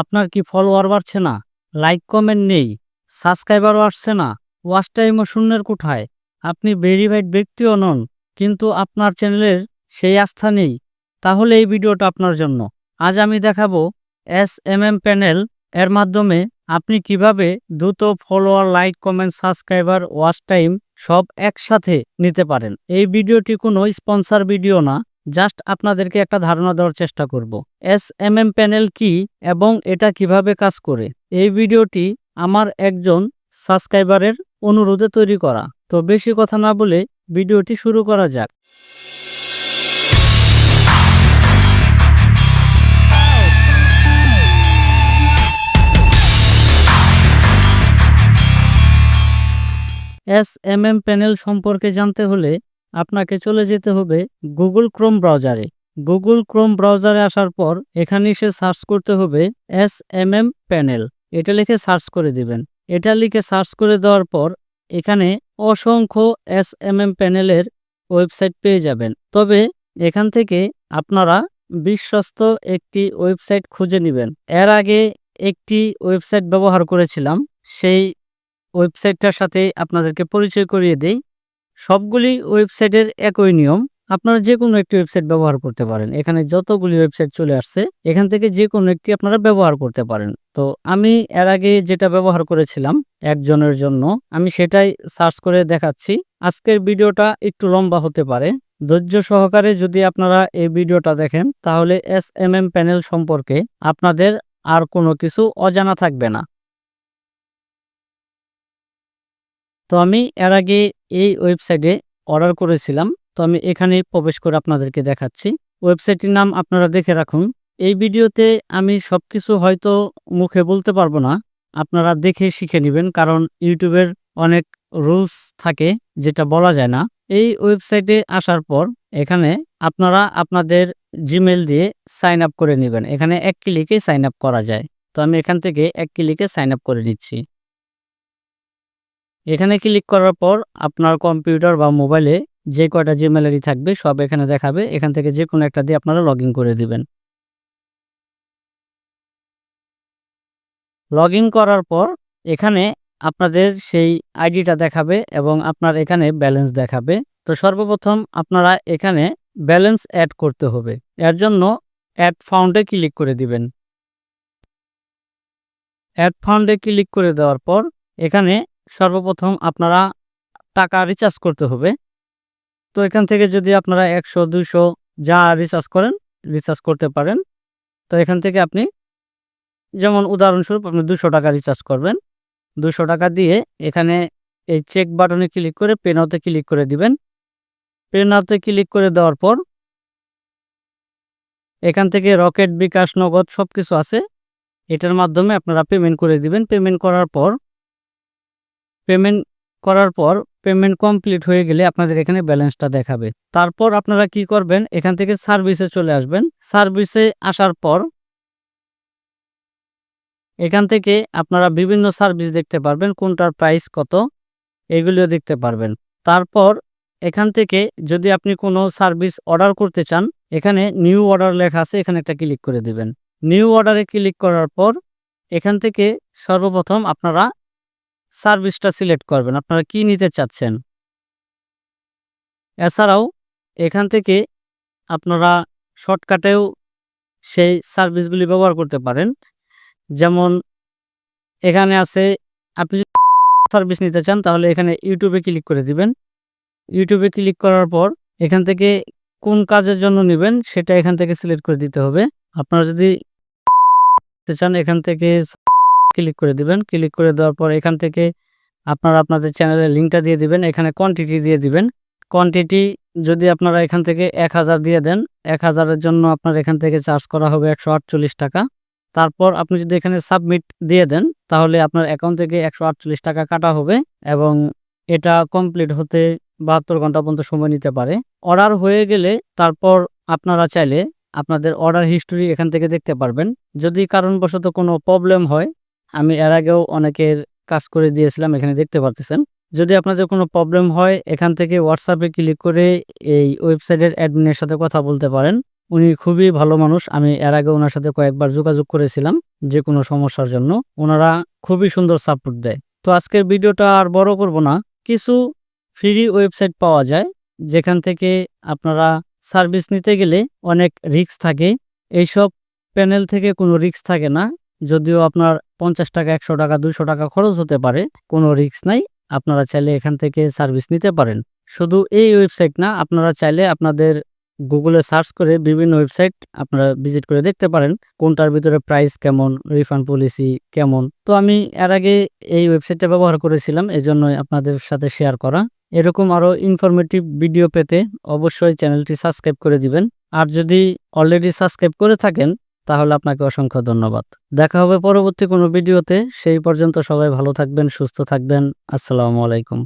আপনার কি ফলোয়ার বাড়ছে না? লাইক কমেন্ট নেই। সাবস্ক্রাইবারও আসছে না। ওয়াচ টাইমও শূন্যের কোঠায়। আপনি ভেরিফাইড ব্যক্তিও নন, কিন্তু আপনার চ্যানেলের সেই আস্থা নেই। তাহলে এই ভিডিওটা আপনার জন্য। আজ আমি দেখাবো এস এম এম প্যানেল এর মাধ্যমে আপনি কীভাবে দ্রুত follower like comment subscriber watch time সব একসাথে নিতে পারেন। এই ভিডিওটি কোনো স্পন্সর ভিডিও না। জাস্ট আপনাদেরকে একটা ধারণা দেওয়ার চেষ্টা করব। এস এম এম প্যানেল কি এবং এটা কীভাবে কাজ করে? এই ভিডিওটি আমার একজন সাবস্ক্রাইবারের অনুরোধে তৈরি করা। তো বেশি কথা না বলে ভিডিওটি শুরু করা যাক। এস এম এম প্যানেল সম্পর্কে জানতে হলে আপনাকে চলে যেতে হবে গুগল ক্রোম ব্রাউজারে গুগল ক্রোম ব্রাউজারে আসার পর এখানে এসে সার্চ করতে হবে এস এম এম প্যানেল এটা লিখে সার্চ করে দিবেন। এটা লিখে সার্চ করে দেওয়ার পর এখানে অসংখ্য এস এম এম প্যানেলের ওয়েবসাইট পেয়ে যাবেন। তবে এখান থেকে আপনারা বিশ্বস্ত একটি ওয়েবসাইট খুঁজে নেবেন। এর আগে একটি ওয়েবসাইট ব্যবহার করেছিলাম। সেই ওয়েবসাইটটার সাথে আপনাদেরকে পরিচয় করিয়ে দেই। সবগুলি ওয়েবসাইটের একই নিয়ম। আপনারা যে কোনো একটি ওয়েবসাইট ব্যবহার করতে পারেন। এখানে যতগুলি ওয়েবসাইট চলে আসছে, এখান থেকে যে কোনো একটি আপনারা ব্যবহার করতে পারেন। তো আমি এর আগে যেটা ব্যবহার করেছিলাম একজনের জন্য, আমি সেটাই সার্চ করে দেখাচ্ছি। আজকের ভিডিওটা একটু লম্বা হতে পারে। ধৈর্য সহকারে যদি আপনারা এই ভিডিওটা দেখেন, তাহলে এস এম এম প্যানেল সম্পর্কে আপনাদের আর কোনো কিছু অজানা থাকবে না। তো আমি এর আগে এই ওয়েবসাইটে অর্ডার করেছিলাম। তো আমি এখানে প্রবেশ করে আপনাদেরকে দেখাচ্ছি। ওয়েবসাইটটির নাম আপনারা দেখে রাখুন। এই ভিডিওতে আমি সব কিছু হয়তো মুখে বলতে পারব না। আপনারা দেখে শিখে নেবেন, কারণ ইউটিউবের অনেক রুলস থাকে যেটা বলা যায় না। এই ওয়েবসাইটে আসার পর এখানে আপনারা আপনাদের জিমেল দিয়ে সাইন আপ করে নেবেন। এখানে এক ক্লিকে সাইন আপ করা যায়। তো আমি এখান থেকে এক ক্লিকে সাইন আপ করে নিচ্ছি। এখানে ক্লিক করার পর আপনার কম্পিউটার বা মোবাইলে যে কয়টা জিমেল আইডি থাকবে সব এখানে দেখাবে। এখান থেকে যে কোনো একটা দিয়ে আপনারা লগ করে দিবেন। লগ করার পর এখানে আপনাদের সেই আইডিটা দেখাবে এবং আপনার এখানে ব্যালেন্স দেখাবে। তো সর্বপ্রথম আপনারা এখানে ব্যালেন্স অ্যাড করতে হবে। এর জন্য অ্যাড ফাউন্ডে ক্লিক করে দিবেন। অ্যাড ফাউন্ডে ক্লিক করে দেওয়ার পর এখানে সর্বপ্রথম আপনারা টাকা রিচার্জ করতে হবে। তো এখান থেকে যদি আপনারা একশো, দুশো যা রিচার্জ করেন রিচার্জ করতে পারেন, তো এখান থেকে আপনি যেমন উদাহরণস্বরূপ আপনি দুশো টাকা রিচার্জ করবেন। দুশো টাকা দিয়ে এখানে এই চেক বাটনে ক্লিক করে পেনাওতে ক্লিক করে দিবেন। পেনাওতে ক্লিক করে দেওয়ার পর এখান থেকে রকেট, বিকাশ, নগদ সব কিছু আছে। এটার মাধ্যমে আপনারা পেমেন্ট করে দিবেন। পেমেন্ট করার পর পেমেন্ট করার পর পেমেন্ট কমপ্লিট হয়ে গেলে আপনাদের এখানে ব্যালেন্সটা দেখাবে। তারপর আপনারা কি করবেন? এখান থেকে সার্ভিসে চলে আসবেন। সার্ভিসে আসার পর এখান থেকে আপনারা বিভিন্ন সার্ভিস দেখতে পারবেন, কোনটার প্রাইস কত এগুলিও দেখতে পারবেন। তারপর এখান থেকে যদি আপনি কোনো সার্ভিস অর্ডার করতে চান, এখানে নিউ অর্ডার লেখা আছে, এখানে একটা ক্লিক করে দিবেন। নিউ অর্ডারে ক্লিক করার পর এখান থেকে সর্বপ্রথম আপনারা সার্ভিসটা সিলেক্ট করবেন। আপনারা কি নিতে চাচ্ছেন? এছাড়াও এখান থেকে আপনারা শর্টকাটেও সেই সার্ভিসগুলি ব্যবহার করতে পারেন। যেমন এখানে আছে, আপনি যদি সার্ভিস নিতে চান, তাহলে এখানে ইউটিউবে ক্লিক করে দিবেন। ইউটিউবে ক্লিক করার পর এখান থেকে কোন কাজের জন্য নেবেন, সেটা এখান থেকে সিলেক্ট করে দিতে হবে। আপনারা যদি চান, এখান থেকে ক্লিক করে দিবেন। ক্লিক করে দেওয়ার পর এখান থেকে আপনারা আপনাদের চ্যানেলের লিঙ্কটা দিয়ে দিবেন। এখানে কোয়ান্টিটি দিয়ে দিবেন। কোয়ান্টিটি যদি আপনারা এখান থেকে এক হাজার দিয়ে দেন, এক হাজারের জন্য আপনার এখান থেকে চার্জ করা হবে একশো আটচল্লিশ টাকা। তারপর আপনি যদি এখানে সাবমিট দিয়ে দেন, তাহলে আপনার অ্যাকাউন্ট থেকে একশো আটচল্লিশ টাকা কাটা হবে এবং এটা কমপ্লিট হতে বাহাত্তর ঘণ্টা পর্যন্ত সময় নিতে পারে। অর্ডার হয়ে গেলে তারপর আপনারা চাইলে আপনাদের অর্ডার হিস্টোরি এখান থেকে দেখতে পারবেন। যদি কারণবশত কোনো প্রবলেম হয় আমি এর আগেও অনেকের কাজ করে দিয়েছিলাম, এখানে দেখতে পারতেছেন। যদি আপনাদের কোনো প্রবলেম হয়, এখান থেকে হোয়াটসঅ্যাপে ক্লিক করে এই ওয়েবসাইটের অ্যাডমিনের সাথে কথা বলতে পারেন। উনি খুবই ভালো মানুষ। আমি এর আগে ওনার সাথে কয়েকবার যোগাযোগ করেছিলাম, যে কোনো সমস্যার জন্য। ওনারা খুবই সুন্দর সাপোর্ট দেয়। তো আজকের ভিডিওটা আর বড় করব না। কিছু ফ্রি ওয়েবসাইট পাওয়া যায়, যেখান থেকে আপনারা সার্ভিস নিতে গেলে অনেক রিস্ক থাকে। এইসব প্যানেল থেকে কোনো রিস্ক থাকে না। যদিও আপনার পঞ্চাশ টাকা, একশো টাকা দুশো টাকা খরচ হতে পারে, কোনো রিস্ক নাই। আপনারা চাইলে এখান থেকে সার্ভিস নিতে পারেন। শুধু এই ওয়েবসাইট না, আপনারা চাইলে আপনাদের গুগলে সার্চ করে বিভিন্ন ওয়েবসাইট আপনারা ভিজিট করে দেখতে পারেন, কোনটার ভিতরে প্রাইস কেমন রিফান্ড পলিসি কেমন। তো আমি এর আগে এই ওয়েবসাইটটা ব্যবহার করেছিলাম এই জন্যই আপনাদের সাথে শেয়ার করা। এরকম আরও ইনফরমেটিভ ভিডিও পেতে অবশ্যই চ্যানেলটি সাবস্ক্রাইব করে দিবেন। আর যদি অলরেডি সাবস্ক্রাইব করে থাকেন তাহলে আপনাকে অসংখ্য ধন্যবাদ। দেখা হবে পরবর্তী কোনো ভিডিওতে। সেই পর্যন্ত সবাই ভালো থাকবেন, সুস্থ থাকবেন। আসসালামু আলাইকুম।